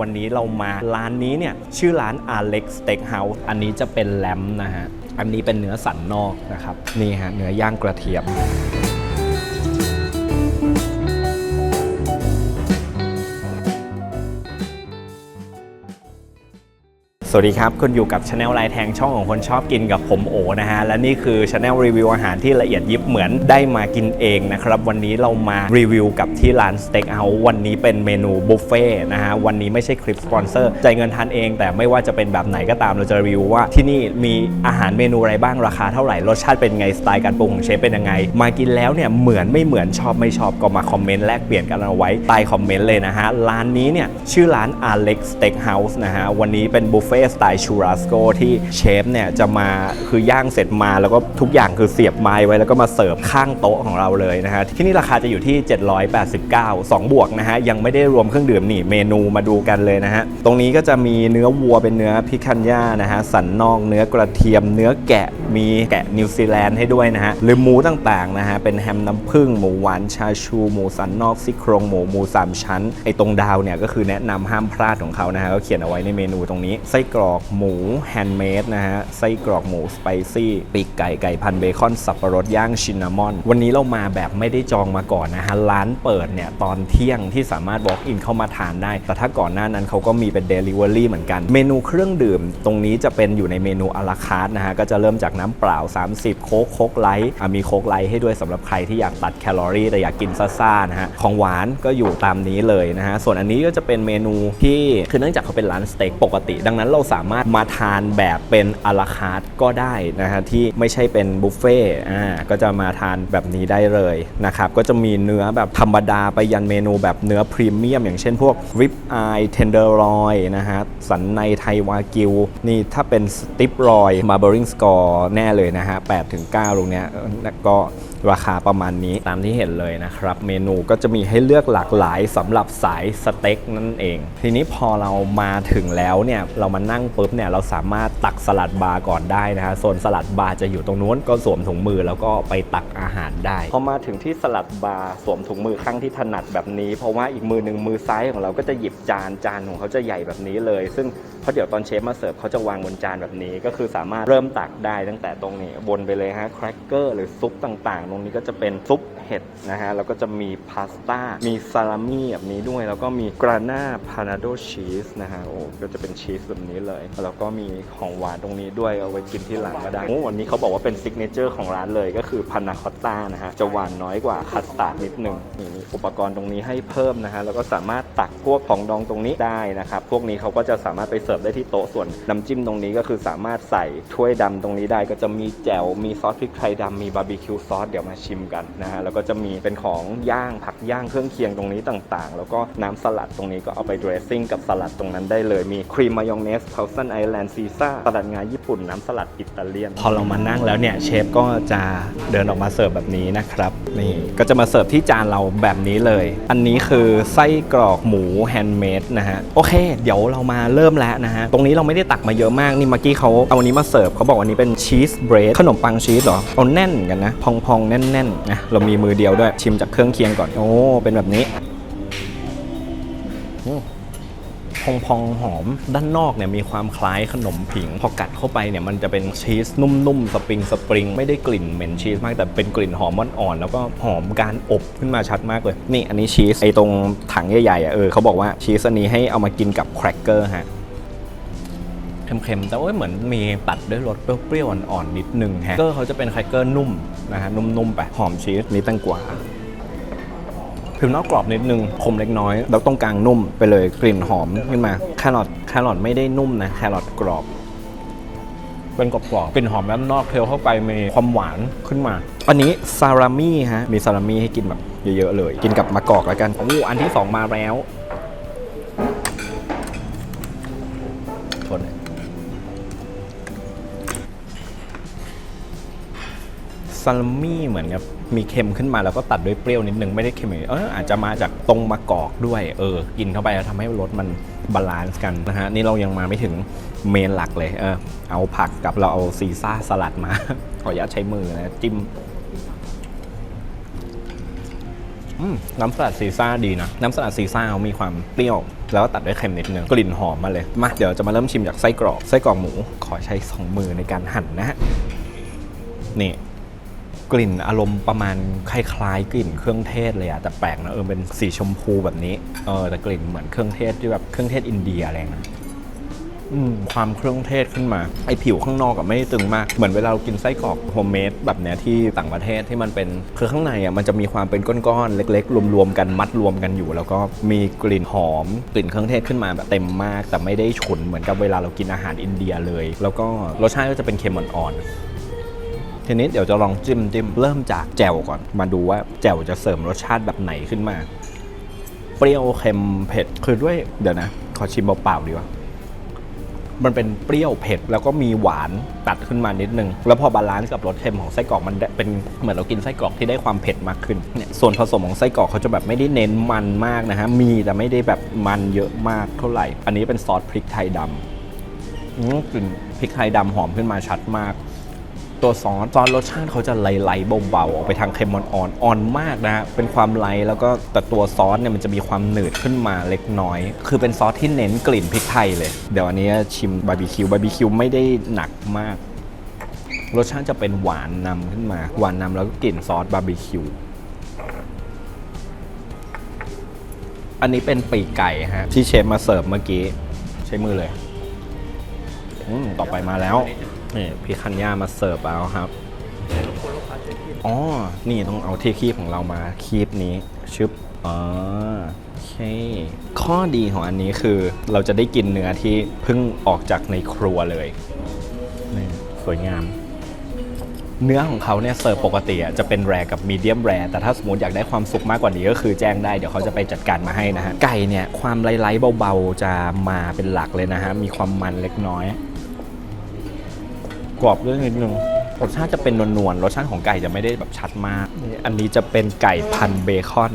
วันนี้เรามาร้านนี้เนี่ยชื่อร้าน Alex Steakhouse อันนี้จะเป็นแลมนะฮะ อันนี้เป็นเนื้อสันนอกนะครับ นี่ฮะเนื้อย่างกระเทียม สวัสดีครับ คุณอยู่กับช anel ลายแทงช่องของคนชอบกินกับผมโอนะฮะ และนี่คือช anel รีวิวอาหารที่ละเอียดยิบเหมือนได้มากินเองนะครับ วันนี้เรามารีวิวกับที่ร้านสเต็กเฮาส์วันนี้เป็นเมนูบุฟเฟ่ต์นะฮะ วันนี้ไม่ใช่คลิปสปอนเซอร์จ่ายเงินทานเอง แต่ไม่ว่าจะเป็นแบบไหนก็ตามเราจะรีวิวว่าที่นี่มีอาหารเมนูอะไรบ้างราคาเท่าไหร่รสชาติเป็นไงสไตล์การปรุงของเชฟเป็นยังไง มากินแล้วเนี่ยเหมือนไม่เหมือนชอบไม่ชอบก็มาคอมเมนต์แลกเปลี่ยนกันเอาไว้ใต้คอมเมนต์เลยนะฮะร้านนี้เนี่ยชื่อร้าน Alex Steakhouse นะฮะวันนี้เป็นบุฟเฟ่สไตล์ชูราสโกที่เชฟเนี่ยจะมาคือย่างเสร็จมาแล้วก็ทุกอย่างคือเสียบไม้ไว้แล้วก็มาเสิร์ฟข้างโต๊ะของเราเลยนะฮะที่นี่ราคาจะอยู่ที่ 789 2 บวกนะฮะยังไม่ได้รวมเครื่องดื่มนี่เมนูมาดูกันเลยนะฮะตรงนี้ก็จะมีเนื้อวัวเป็นเนื้อพิคันย่านะฮะสันนอกเนื้อกระเทียม เนื้อแกะมีแกะนิวซีแลนด์ให้ด้วยนะฮะหรือหมูต่างๆนะฮะเป็นแฮมน้ำผึ้งหมูหวานชาชู หมูสันนอกซี่โครงหมูหมูสามชั้นไอตรงดาวเนี่ยก็คือแนะนำห้ามพลาดของเขานะฮะก็เขียนเอาไว้ในเมนูตรงนี้ไส้กรอกหมูแฮนด์เมดนะฮะ ไส้กรอกหมูสไปซี่ ปีกไก่ไก่พันเบคอนสับปะรดย่างชินนามอน วันนี้เรามาแบบไม่ได้จองมาก่อนนะฮะ ร้านเปิดเนี่ย ตอนเที่ยงที่สามารถ walk in เข้ามาทานได้ แต่ถ้าก่อนหน้านั้นเขาก็มีเป็น delivery เหมือนกัน เมนูเครื่องดื่ม ตรงนี้จะเป็นอยู่ในเมนูอลาคาร์ทนะฮะ ก็จะเริ่มจากน้ำเปล่า 30 โค้กโค้กไลท์มีโค้กไลท์ให้ด้วยสำหรับใครที่อยากตัดแคลอรี่แต่อยากกินซ่าๆนะฮะของหวานก็อยู่ตามนี้เลยนะฮะส่วนอันนี้ก็จะเป็นเมนูที่คือเนื่องจากเขาเป็นร้านสเต็กปกติ ดังนั้นเราสามารถมาทานแบบเป็นอลาคาร์ทก็ได้นะฮะที่ไม่ใช่เป็นบุฟเฟ่ต์อ่าก็จะมาทานแบบนี้ได้เลยนะครับก็จะมีเนื้อแบบธรรมดาไปยันเมนูแบบเนื้อพรีเมียม อย่างเช่นพวกริบอายเทนเดอร์รอยนะฮะสันในไทยวากิว นี่ถ้าเป็นสติปรอยมาเบอริงสกอร์แน่เลยนะฮะ8ถึง9ตรงเนี้ยก็ ราคาประมาณนี้ตามที่เห็นเลยนะครับ เมนูก็จะมีให้เลือกหลากหลายสำหรับสายสเต็กนั่นเอง ทีนี้พอเรามาถึงแล้วเนี่ยเรามานั่งปุ๊บเนี่ยเราสามารถตักสลัดบาร์ก่อนได้นะฮะโซนสลัดบาร์จะอยู่ตรงนู้นก็สวมถุงมือแล้วก็ไปตักอาหารได้พอมาถึงที่สลัดบาร์สวมถุงมือข้างที่ถนัดแบบนี้ เพราะว่าอีกมือหนึ่งมือซ้ายของเราก็จะหยิบจานจานของเขาจะใหญ่แบบนี้เลย ซึ่งเพราะเดี๋ยวตอนเชฟมาเสิร์ฟเขาจะวางบนจานแบบนี้ ก็คือสามารถเริ่มตักได้ตั้งแต่ตรงนี้วนไปเลยฮะแครกเกอร์หรือซุปต่างๆตรงนี้ก็จะเป็นซุปเห็ดนะฮะ แล้วก็จะมีพาสต้า มีซาลามี่แบบนี้ด้วย แล้วก็มีกราน่าพานาโดชีสนะฮะ โอ้ ก็จะเป็นชีสแบบนี้เลย แล้วก็มีของหวานตรงนี้ด้วย เอาไว้กินที่หลังก็ได้โอ้วันนี้เขาบอกว่าเป็นซิกเนเจอร์ของร้านเลย ก็คือพานาคอตต้านะฮะ จะหวานน้อยกว่าคัสตาร์ดนิดหนึ่งนี่มีอุปกรณ์ตรงนี้ให้เพิ่มนะฮะ แล้วก็สามารถตักพวกของดองตรงนี้ได้นะครับ พวกนี้เขาก็จะสามารถไปเสิร์ฟได้ที่โต๊ะ ส่วนน้ำจิ้มตรงนี้ก็คือสามารถใส่ถ้วยดำตรงนี้ได้ ก็จะมีแจ่ว มีซอสพริกไทยดำมีบาร์บีคิวซอสเดี๋ยวมาชิมกันนะฮะแล้วก็จะมีเป็นของย่างผักย่างเครื่องเคียงตรงนี้ต่างๆ แล้วก็น้ำสลัดตรงนี้ก็เอาไปดรสซิ่งกับสลัดตรงนั้นได้เลยมีครีมมายองเนสเพาซันไอแลนด์ซีซ่าสลัดงาญี่ปุ่นน้ำสลัดอิตาเลียน พอเรามานั่งแล้วเนี่ยเชฟก็จะเดินออกมาเสิร์ฟแบบนี้นะครับ นี่ก็จะมาเสิร์ฟที่จานเราแบบนี้เลย อันนี้คือไส้กรอกหมูแฮนด์เมดนะฮะ โอเค เดี๋ยวเรามาเริ่มแล้วนะฮะ ตรงนี้เราไม่ได้ตักมาเยอะมากนี่เมื่อกี้เขาเอาอันนี้มาเสิร์ฟเขาบอกวันนี้เป็นชีสเบรดขนมปังชีสเหรอเอาแน่นกันนะ พองๆ แน่นๆนะเรามีมือเดียวด้วยชิมจากเครื่องเคียงก่อนโอ้เป็นแบบนี้ พองพองๆหอม ด้านนอกเนี่ยมีความคล้ายขนมผิง พอกัดเข้าไปเนี่ยมันจะเป็นชีสนุ่มๆสปริงสปริงไม่ได้กลิ่นเหม็นชีสมากแต่เป็นกลิ่นหอมอ่อนๆแล้วก็หอมการอบขึ้นมาชัดมากเลย นี่อันนี้ชีสไอตรงถังใหญ่ๆอะเออเขาบอกว่าชีสอันนี้ให้เอามากินกับแครกเกอร์ฮะเค็มๆ แต่ว่าเหมือนมีตัดด้วยรสเปรี้ยวๆ อ่อนๆ นิดนึงฮะแครกเกอร์เขาจะเป็นแครกเกอร์นุ่มนะฮะ นุ่มๆ ไป หอมชีสนี่แตงกวา ผิวนอกกรอบนิดนึงคมเล็กน้อย แล้วตรงกลางนุ่มไปเลยกลิ่นหอมขึ้นมาแครอทแครอทไม่ได้นุ่มนะแครอทกรอบเป็นกรอบๆกลิ่นหอมด้านนอกเคี้ยวเข้าไปมีความหวานขึ้นมา อันนี้ซาลามี่ฮะ มีซาลามี่ให้กินแบบเยอะๆเลย กินกับมะกอกแล้วกัน โอ้อันที่สองมาแล้วชนซาลามี่เหมือนกับ มีเค็มขึ้นมาแล้วก็ตัดด้วยเปรี้ยวนิดนึงไม่ได้เค็มอย่างเดียเอออาจจะมาจากตรงมะกอกด้วยเออกินเข้าไปแล้วทำให้รสมันบาลานซ์กันนะฮะนี่เรายังมาไม่ถึงเมนหลักเลยเออเอาผักกับเราเอาซีซ่าสลัดมา ขออนุญาตใช้มือนะจิ้มน้ำสลัดซีซ่าดีนะ น้ำสลัดซีซ่าเขามีความเปรี้ยว แล้วก็ตัดด้วยเค็มนิดนึงกลิ่นหอมมาเลย มาเดี๋ยวจะมาเริ่มชิมจากไส้กรอกไส้กรอกหมูขอใช้สองมือในการหั่นนะฮะนี่ กลิ่นอารมณ์ประมาณคล้ายๆกลิ่นเครื่องเทศเลยอะแต่แปลกนะเออเป็นสีชมพูแบบนี้เออแต่กลิ่นเหมือนเครื่องเทศที่แบบเครื่องเทศอินเดียอะไรนะอืมความเครื่องเทศขึ้นมา ไอผิวข้างนอกอะไม่ตึงมาก เหมือนเวลาเรากินไส้กรอกโฮมเมดแบบเนี้ยที่ต่างประเทศที่มันเป็นคือข้างในอะมันจะมีความเป็นก้อนๆเล็ก ๆ รวมๆกันมัดรวมกันอยู่ แล้วก็มีกลิ่นหอม กลิ่นเครื่องเทศขึ้นมาแบบเต็มมาก แต่ไม่ได้ฉุนเหมือนกับเวลาเรากินอาหารอินเดียเลย แล้วก็รสชาติก็จะเป็นเค็มอ่อนๆ ทีนี้เดี๋ยวจะลองจิ้มจิ้มเริ่มจากแจ่วก่อน มาดูว่าแจ่วจะเสริมรสชาติแบบไหนขึ้นมา เปรี้ยวเค็มเผ็ดคือด้วยเดี๋ยวนะ ขอชิมเปล่าๆดีกว่ามันเป็นเปรี้ยวเผ็ดแล้วก็มีหวานตัดขึ้นมานิดนึง แล้วพอบาลานซ์กับรสเค็มของไส้กรอกมันเป็นเหมือนเรากินไส้กรอกที่ได้ความเผ็ดมากขึ้นเนี่ยส่วนผสมของไส้กรอกเขาจะแบบไม่ได้เน้นมันมากนะฮะมีแต่ไม่ได้แบบมันเยอะมากเท่าไหร่ อันนี้เป็นซอสพริกไทยดำอืมกลิ่นพริกไทยดำหอมขึ้นมาชัดมาก ตัวซอสซอสรสชาติเขาจะไล่ๆเบาๆออกไปทางเค็มอ่อนๆอ่อนมากนะฮะเป็นความไลแล้วก็แต่ตัวซอสเนี่ยมันจะมีความหนืดขึ้นมาเล็กน้อย คือเป็นซอสที่เน้นกลิ่นพริกไทยเลย เดี๋ยวอันนี้ชิมบาร์บีคิวบาร์บีคิวไม่ได้หนักมาก รสชาติจะเป็นหวานนำขึ้นมา หวานนำแล้วก็กลิ่นซอสบาร์บีคิวอันนี้เป็นปีกไก่ฮะที่เชฟมาเสิร์ฟเมื่อกี้ ใช้มือเลยอืมต่อไปมาแล้ว นี่พี่คัญญามาเสิร์ฟเอาครับอ๋อ นี่ต้องเอาที่คีบของเรามาคีบนี้ชึบอ๋อโอเค ข้อดีของอันนี้คือเราจะได้กินเนื้อที่เพิ่งออกจากในครัวเลยนี่สวยงาม เนื้อของเขาเนี่ยเสิร์ฟปกติอะจะเป็นแรกับมีเดียมแรแต่ถ้าสมมติอยากได้ความสุกมากกว่านี้ก็คือแจ้งได้เดี๋ยวเขาจะไปจัดการมาให้นะฮะ ไก่เนี่ยความไล่ๆเบาๆจะมาเป็นหลักเลยนะฮะ มีความมันเล็กน้อย กรอบด้วยนิดนึงรสชาติจะเป็นนวลๆรสชาติของไก่จะไม่ได้แบบชัดมากนี่อันนี้จะเป็นไก่พันเบคอน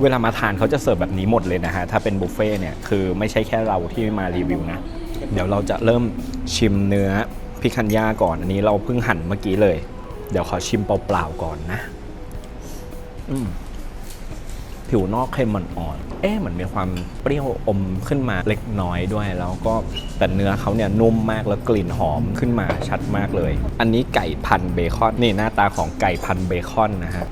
เวลามาทานเขาจะเสิร์ฟแบบนี้หมดเลยนะฮะ ถ้าเป็นบุฟเฟ่เนี่ยคือไม่ใช่แค่เราที่มารีวิวนะ เดี๋ยวเราจะเริ่มชิมเนื้อพิคันย่าก่อน อันนี้เราเพิ่งหั่นเมื่อกี้เลย เดี๋ยวขอชิมเปล่าๆก่อนนะ อืม ผิวนอกเค็มอ่อนเอ๊ะเหมือนมีความเปรี้ยวอมขึ้นมาเล็กน้อยด้วย แล้วก็แต่เนื้อเขาเนี่ยนุ่มมากแล้วกลิ่นหอมขึ้นมาชัดมากเลย อันนี้ไก่พันเบคอนนี่หน้าตาของไก่พันเบคอนนะฮะ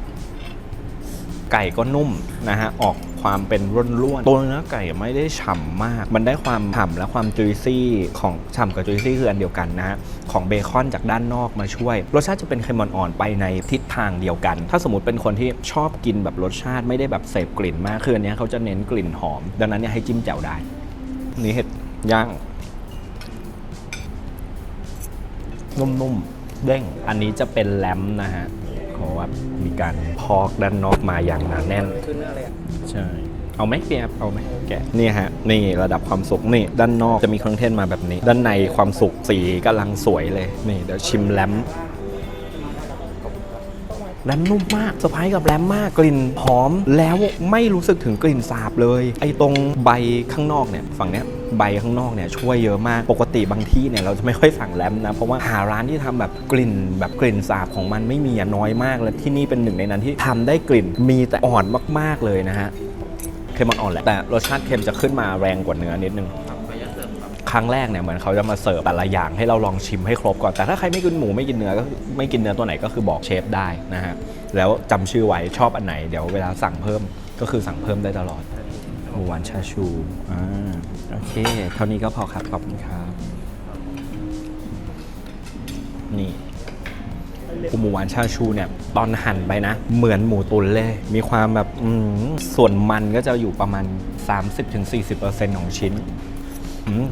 ไก่ก็นุ่มนะฮะออก ความเป็นร่วนๆตัวเนื้อไก่ไม่ได้ฉ่ำมาก มันได้ความฉ่ำและความจุยซี่ของฉ่ำกับจุยซี่คืออันเดียวกันนะฮะของเบคอนจากด้านนอกมาช่วย รสชาติจะเป็นเค็มอ่อนๆไปในทิศทางเดียวกัน ถ้าสมมติเป็นคนที่ชอบกินแบบรสชาติไม่ได้แบบเสพกลิ่นมากคืออันเนี้ยเขาจะเน้นกลิ่นหอม ดังนั้นเนี่ยให้จิ้มแจ่วได้ นี่เห็ดย่างนุ่มๆเด้ง อันนี้จะเป็นแลมนะฮะ เพราะว่ามีการพอกด้านนอกมาอย่างหนาแน่น คือเนื้ออะไรอะใช่ เอาไหมเปียบเอาไหมแกะนี่ฮะ นี่ระดับความสุกนี่ ด้านนอกจะมีเครื่องเทศมาแบบนี้ ด้านในความสุกสีกำลังสวยเลย นี่เดี๋ยวชิมแลมแลมนุ่มมากเซอร์ไพรส์กับแลมมากกลิ่นหอม แล้วไม่รู้สึกถึงกลิ่นสาบเลย ไอ้ตรงใบข้างนอกเนี่ยฝั่งเนี้ย ใบข้างนอกเนี่ยช่วยเยอะมาก ปกติบางที่เนี่ยเราจะไม่ค่อยสั่งแลมนะ เพราะว่าหาร้านที่ทำแบบกลิ่นแบบกลิ่นสาบของมันไม่มีน้อยมาก และที่นี่เป็นหนึ่งในนั้นที่ทำได้กลิ่นมีแต่อ่อนมาก ๆเลยนะฮะเค็มอ่อนแหละแต่รสชาติเค็มจะขึ้นมาแรงกว่าเนื้อนิดนึงครั้งแรกเนี่ยเหมือนเขาจะมาเสิร์ฟแต่ละอย่างให้เราลองชิมให้ครบก่อน แต่ถ้าใครไม่กินหมูไม่กินเนื้อก็ไม่กินเนื้อตัวไหนก็คือบอกเชฟได้นะฮะแล้วจำชื่อไว้ชอบอันไหนเดี๋ยวเวลาสั่งเพิ่มก็คือสั่งเพิ่มได้ตลอด หมูหวานชาชูอ่าโอเค เท่านี้ก็พอครับ ขอบคุณครับ นี่หมูหวานชาชูเนี่ย ตอนหั่นไปนะ เหมือนหมูตุ๋นเลย มีความแบบส่วนมันก็จะอยู่ประมาณ 30-40%ของชิ้น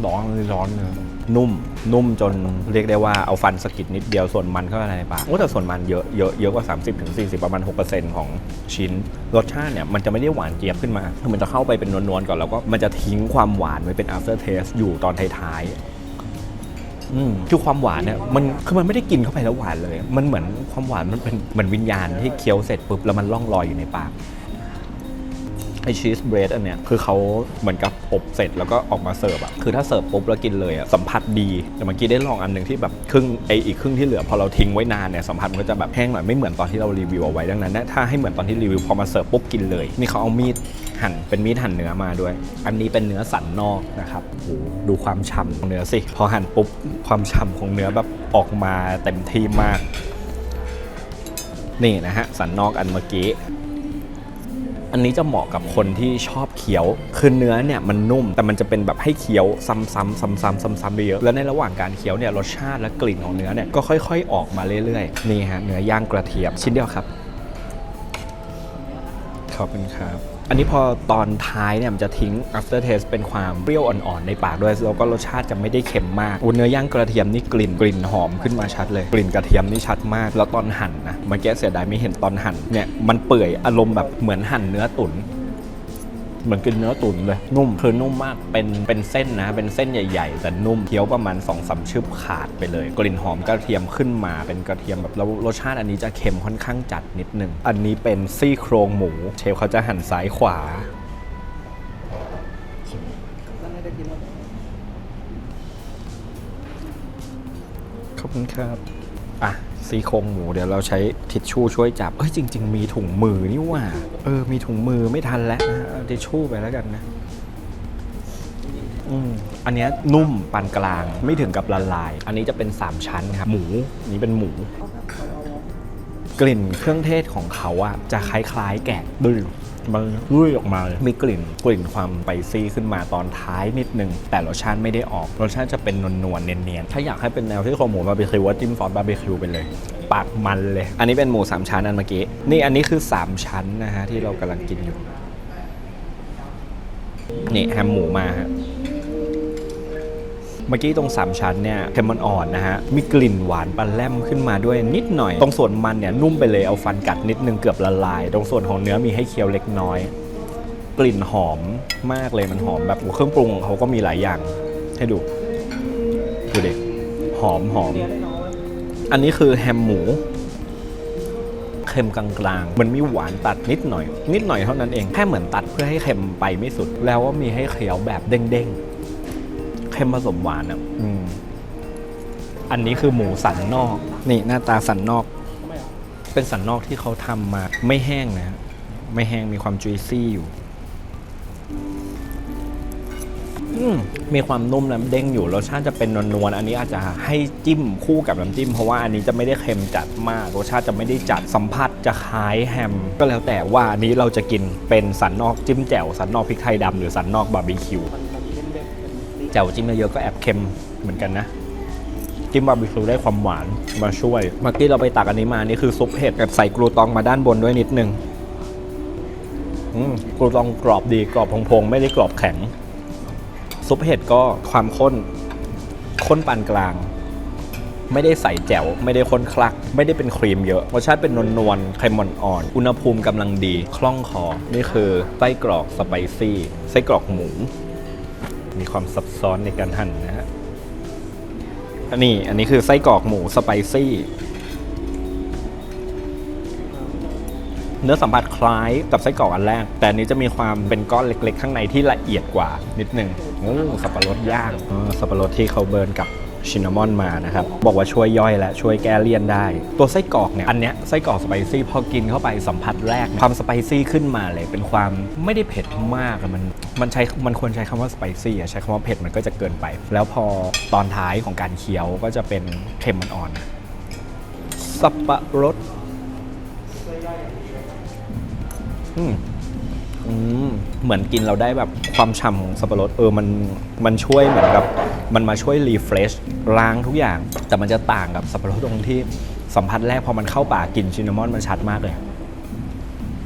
ร้อนเลยร้อนเลยนุ่ม นุ่มจนเรียกได้ว่าเอาฟันสกิดนิดเดียวส่วนมันเข้าไปในปากโอ้แต่ส่วนมันเยอะเยอะเยอะกว่า 30ถึง40 ประมาณ 6%ของชิ้น รสชาติเนี่ย มันจะไม่ได้หวานเจี๊ยบขึ้นมาคือมันจะเข้าไปเป็นนวลๆก่อนแล้วก็มันจะทิ้งความหวานไว้เป็น after taste อยู่ตอนท้ายๆคือความหวานเนี่ยมันคือมันไม่ได้กินเข้าไปแล้วหวานเลย มันเหมือนความหวานมันเป็นเหมือนวิญญาณที่เคี้ยวเสร็จปุ๊บแล้วมันล่องลอยอยู่ในปาก ไอชีสเบรดอันเนี้ยคือเขาเหมือนกับอบเสร็จแล้วก็ออกมาเสิร์ฟอะคือถ้าเสิร์ฟปุ๊บแล้วกินเลยอะสัมผัสดีแต่เมื่อกี้ได้ลองอันหนึ่งที่แบบครึ่งไออีกครึ่งที่เหลือพอเราทิ้งไว้นานเนี่ยสัมผัสมันก็จะแบบแห้งหน่อยไม่เหมือนตอนที่เรารีวิวเอาไว้ดังนั้นถ้าให้เหมือนตอนที่รีวิวพอมาเสิร์ฟปุ๊บกินเลยนี่เขาเอามีดหั่นเป็นมีดหั่นเนื้อมาด้วย อันนี้เป็นเนื้อสันนอกนะครับโอ้โหดูความฉ่ำของเนื้อสิพอหั่นปุ๊บความฉ่ำของเนื้อแบบออกมาเต็มที่มาก นี่นะฮะสันนอกอันเมื่อกี้ อันนี้จะเหมาะกับคนที่ชอบเคี้ยว คือเนื้อเนี่ยมันนุ่ม แต่มันจะเป็นแบบให้เคี้ยวซ้ำๆซ้ำๆซ้ำๆไปเยอะแล้วในระหว่างการเคี้ยวเนี่ยรสชาติและกลิ่นของเนื้อเนี่ยก็ค่อย ๆ ออกมาเรื่อยๆนี่ฮะเนื้อย่างกระเทียมชิ้นเดียวครับขอบคุณครับ อันนี้พอตอนท้ายเนี่ยมันจะทิ้ง after taste เป็นความเปรี้ยวอ่อนๆในปากด้วยแล้วก็รสชาติจะไม่ได้เค็มมากอุ้เนื้อย่างกระเทียมนี่กลิ่นกลิ่นหอมขึ้นมาชัดเลย กลิ่นกระเทียมนี่ชัดมาก แล้วตอนหั่นนะเมื่อกี้เสียดายไม่เห็นตอนหั่นเนี่ยมันเปื่อยอารมณ์แบบเหมือนหั่นเนื้อตุ๋น เหมือนกินเนื้อตุ๋นเลยนุ่มคือนุ่มมากเป็นเป็นเส้นนะ เป็นเส้นใหญ่ๆ แต่นุ่มเคี้ยวประมาณ2อสชึบขาดไปเลย กลิ่นหอมกระเทียมขึ้นมาเป็นกระเทียมแบบแล้วรสชาติอันนี้จะเค็มค่อนข้างจัดนิดนึง อันนี้เป็นซี่โครงหมู เชฟเขาจะหั่นซ้ายขวาขอบคุณครับ ซี่โครงหมูเดี๋ยวเราใช้ทิชชู่ช่วยจับเอ้ยจริง ๆ มีถุงมือนี่ว่า เออ มีถุงมือไม่ทันแล้วนะเอาทิชชู่ไปแล้วกันนะอืมอันเนี้ยนุ่มปานกลางไม่ถึงกับละลาย อันนี้จะเป็น 3 ชั้นครับ หมูนนี้เป็นหมู กลิ่นเครื่องเทศของเขาอะจะคล้ายๆแกะดื้อ มันรุ่ยออกมาเลยมีกลิ่นกลิ่นความไปซี่ขึ้นมาตอนท้ายนิดนึง แต่รสชาติไม่ได้ออกรสชาติจะเป็นนวลๆเนียนๆถ้าอยากให้เป็นแนวที่โครงหมูบาร์บีคิวว่าจิ้มซอสบาร์บีคิวไปเลยปากมันเลย อันนี้เป็นหมู3ชั้นอันเมื่อกี้ นี่อันนี้คือ3ชั้นนะฮะที่เรากำลังกินอยู่ นี่แฮมหมูมาฮะ เมื่อกี้ตรง 3 ชั้นเนี่ยเค็มมันอ่อนนะฮะ มีกลิ่นหวานปลาแลมขึ้นมาด้วยนิดหน่อย ตรงส่วนมันเนี่ยนุ่มไปเลยเอาฟันกัดนิดนึงเกือบละลาย ตรงส่วนของเนื้อมีให้เคี้ยวเล็กน้อย กลิ่นหอมมากเลยมันหอมแบบเครื่องปรุงเขาก็มีหลายอย่าง ให้ดูดูเด็กหอมหอม อันนี้คือแฮมหมูเค็มกลางๆ มันมีหวานตัดนิดหน่อย นิดหน่อยเท่านั้นเอง แค่เหมือนตัดเพื่อให้เค็มไปไม่สุด แล้วว่ามีให้เคี้ยวแบบเด้งๆ ค็มผสมหวานอะอืมอันนี้คือหมูสันนอก นี่หน้าตาสันนอก เป็นสันนอกที่เขาทำมา ไม่แห้งนะ ไม่แห้งมีความจุยซี่อยู่อืมมีความนุ่มน้ำเด้งอยู่รสชาติจะเป็นนวลๆอันนี้อาจจะให้จิ้มคู่กับน้ำจิ้ม เพราะว่าอันนี้จะไม่ได้เค็มจัดมากรสชาติจะไม่ได้จัดสัมผัสจะคล้ายแฮม ก็แล้วแต่ว่าอันนี้เราจะกินเป็นสันนอกจิ้มแจ่วสันนอกพริกไทยดำหรือสันนอกบาร์บีคิว แจ่วจิ้มเยอะๆก็แอบเค็มเหมือนกันนะ จิ้มบาร์บีคิวได้ความหวานมาช่วยเมื่อกี้เราไปตักอันนี้มานี่คือซุปเห็ดแบบใส่กรูตองมาด้านบนด้วยนิดนึงกรูตองกรอบดีกรอบพงๆไม่ได้กรอบแข็ง ซุปเห็ดก็ความข้นข้นปานกลาง ไม่ได้ใส่แจ่วไม่ได้ข้นคลัก ไม่ได้เป็นครีมเยอะรสชาติเป็นนวลๆไขมันอ่อนอุณหภูมิกำลังดี คล่องคอนี่คือไส้กรอกสไปซี่ไส้กรอกหมู มีความซับซ้อนในการหั่นนะฮะอันนี้อันนี้คือไส้กรอกหมูสไปซี่ เนื้อสัมผัสคล้ายกับไส้กรอกอันแรก แต่อันนี้จะมีความเป็นก้อนเล็ก ๆ ข้างในที่ละเอียดกว่านิดนึงโอ้สับปะรดย่างเออสับปะรดที่เขาเบิร์นกับ ชินนามอนมานะครับ บอกว่าช่วยย่อยและช่วยแก้เลี่ยนได้ ตัวไส้กรอกเนี่ย อันเนี้ยไส้กรอกสไปซี่พอกินเข้าไปสัมผัสแรก ความสไปซี่ขึ้นมาเลย เป็นความไม่ได้เผ็ดมากอะมันมันใช้มันควรใช้คำว่าสไปซี่อะใช้คำว่าเผ็ดมันก็จะเกินไป แล้วพอตอนท้ายของการเคี้ยวก็จะเป็นเค็มอ่อนสับปะรดอืม เหมือนกินเราได้แบบความฉ่ำของสับปะรดเออมันมันช่วยเหมือนกับมันมาช่วยรีเฟรชล้างทุกอย่าง แต่มันจะต่างกับสับปะรดตรงที่สัมผัสแรกพอมันเข้าปากกลิ่นชินนามอนมันชัดมากเลย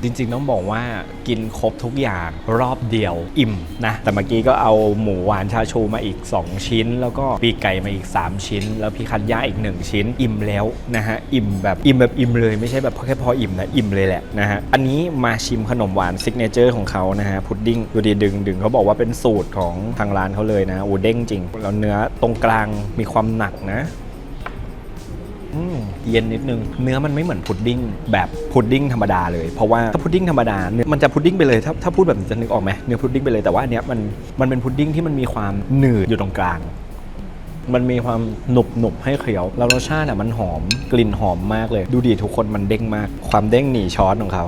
จริงๆต้องบอกว่ากินครบทุกอย่างรอบเดียวอิ่มนะแต่เมื่อกี้ก็เอาหมูหวานชาชูมาอีก 2 ชิ้น แล้วก็ปีกไก่มาอีก 3 ชิ้น แล้วพี่คันย่าอีก 1 ชิ้น อิ่มแล้วนะฮะอิ่มแบบอิ่มแบบอิ่มเลยไม่ใช่แบบแค่พออิ่มนะอิ่มเลยแหละนะฮะอันนี้มาชิมขนมหวานซิกเนเจอร์ของเขานะฮะพุดดิ้งดูดีดึงดึงเขาบอกว่าเป็นสูตรของทางร้านเขาเลยนะโอ้เด้งจริงแล้วเนื้อตรงกลางมีความหนักนะ เย็นนิดนึง เนื้อมันไม่เหมือนพุดดิ้งแบบพุดดิ้งธรรมดาเลยเพราะว่าถ้าพุดดิ้งธรรมดาเนื้อมันจะพุดดิ้งไปเลยถ้าถ้าพูดแบบนี้จะนึกออกไหมเนื้อพุดดิ้งไปเลยแต่ว่าอันเนี้ยมันมันเป็นพุดดิ้งที่มันมีความหนืดอยู่ตรงกลาง มันมีความหนุบหนุบให้เคี้ยวแล้วรสชาติอะมันหอมกลิ่นหอมมากเลย ดูดีทุกคนมันเด้งมาก ความเด้งหนีช้อนของเขา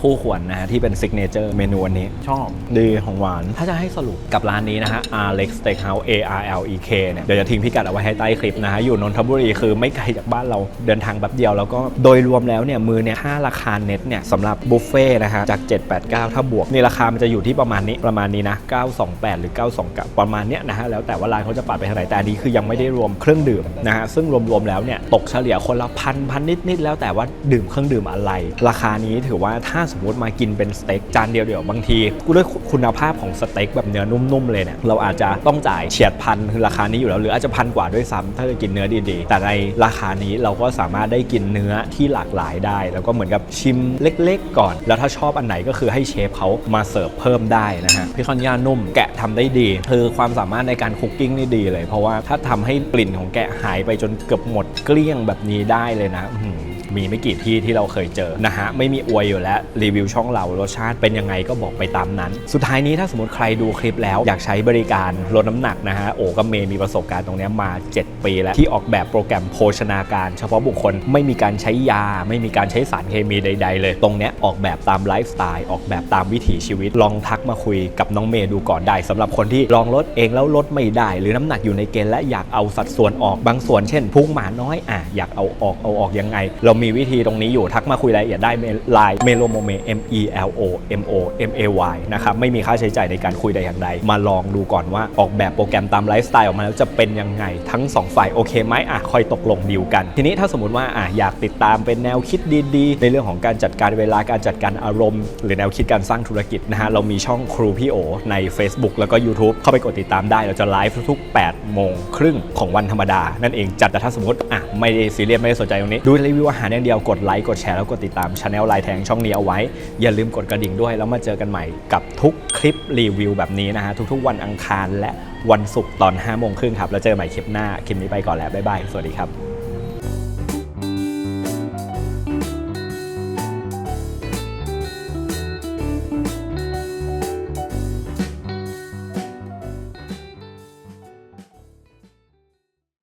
คู่ควรนะฮะที่เป็นซิกเนเจอร์เมนูอันนี้ ชอบดีของหวาน ถ้าจะให้สรุปกับร้านนี้นะฮะ Alex Steakhouse A R L E K เนี่ยเดี๋ยวจะทิ้งพิกัดเอาไว้ให้ใต้คลิปนะฮะ อยู่นนทบุรีคือไม่ไกลจากบ้านเราเดินทางแบบเดียวแล้วก็โดยรวมแล้วเนี่ยมือเนี่ยค่าราคาเน็ตเนี่ยสำหรับบุฟเฟ่ต์นะฮะจาก 789 ถ้าบวกนี่ราคามันจะอยู่ที่ประมาณนี้ประมาณนี้นะ928 หรือ 929 ประมาณเนี้ยนะฮะแล้วแต่ว่าร้านเขาจะปรับไปเท่าไหร่แต่อันนี้คือยังไม่ได้รวมเครื่องดื่มนะฮะซึ่งรวมๆแล้วเนี่ยตกเฉลี่ยคนละพันพันนิดๆแล้วแต่ว่าดื่มเครื่องดื่มอะไร ราคานี้ถือว่าถ้าสมมติมากินเป็นสเต็กจานเดียวเดียวบางทีกูด้วยคุณภาพของสเต็กแบบเนื้อนุ่มๆเลยเนี่ยเราอาจจะต้องจ่ายเฉียดพันคือราคานี้อยู่แล้วหรืออาจจะพันกว่าด้วยซ้ำถ้าจะกินเนื้อดีๆ แต่ในราคานี้เราก็สามารถได้กินเนื้อที่หลากหลายได้ แล้วก็เหมือนกับชิมเล็กๆ ก่อน แล้วถ้าชอบอันไหนก็คือให้เชฟเขามาเสิร์ฟเพิ่มได้นะฮะพิคอนย่านุ่มแกะทำได้ดีคือความสามารถในการคุกกิ้งนี่ดีเลย เพราะว่าถ้าทำให้กลิ่นของแกะหายไปจนเกือบหมดเกลี้ยงแบบนี้ได้เลยนะ มีไม่กี่ที่ที่เราเคยเจอนะฮะไม่มีอวยอยู่แล้วรีวิวช่องเรารสชาติเป็นยังไงก็บอกไปตามนั้น สุดท้ายนี้ถ้าสมมติใครดูคลิปแล้วอยากใช้บริการลดน้ำหนักนะฮะโอ้กับเมย์มีประสบการณ์ตรงนี้มา 7 ปีแล้วที่ออกแบบโปรแกรมโภชนาการ เฉพาะบุคคลไม่มีการใช้ยา ไม่มีการใช้สารเคมีใด ๆ เลย ตรงเนี้ยออกแบบตามไลฟ์สไตล์ออกแบบตามวิถีชีวิตลองทักมาคุยกับน้องเมย์ดูก่อนได้สำหรับคนที่ลองลดเองแล้วลดไม่ได้ หรือน้ำหนักอยู่ในเกณฑ์และอยากเอาสัดส่วนออกบางส่วนเช่นพุงหมาน้อยอะอยากเอาออกเอาออกยังไง เรามีีวิธีตรงนี้อยู่ทักมาคุยรายละเอียดได้ไลน์เมโลโมเม M E L O M O M A Y นะครับไม่มีค่าใช้จ่ายในการคุยใดอย่างใด มาลองดูก่อนว่าออกแบบโปรแกรมตามไลฟ์สไตล์ออกมาแล้วจะเป็นยังไงทั้ง 2 ฝ่ายโอเคไหมอะคอยตกลงดีลกัน ทีนี้ถ้าสมมติว่าอะอยากติดตามเป็นแนวคิดดีๆ ในเรื่องของการจัดการเวลาการจัดการอารมณ์ หรือแนวคิดการสร้างธุรกิจนะฮะเรามีช่องครูพี่โอใน Facebook แล้วก็ YouTube เข้าไปกดติดตามได้เราจะไลฟ์ทุกๆ8โมงครึ่งของวันธรรมดา นั่นเองจัดแต่ถ้าสมมติอะไม่ได้ซีเรียสไม่ได้สนใจตรงนี้ดูรีวิวอาหารอย่างเดียวกดไลค์กดแชร์แล้วกดติดตามช anel ไลน์แทงช่องนี้เอาไว้ อย่าลืมกดกระดิ่งด้วย แล้วมาเจอกันใหม่กับทุกคลิปรีวิวแบบนี้นะฮะ ทุกๆ วันอังคารและวันศุกร์ตอน5โมงครึ่งครับ แล้วเจอกันใหม่คลิปหน้า คลิปนี้ไปก่อนแล้ว บ๊ายบาย สวัสดีครับ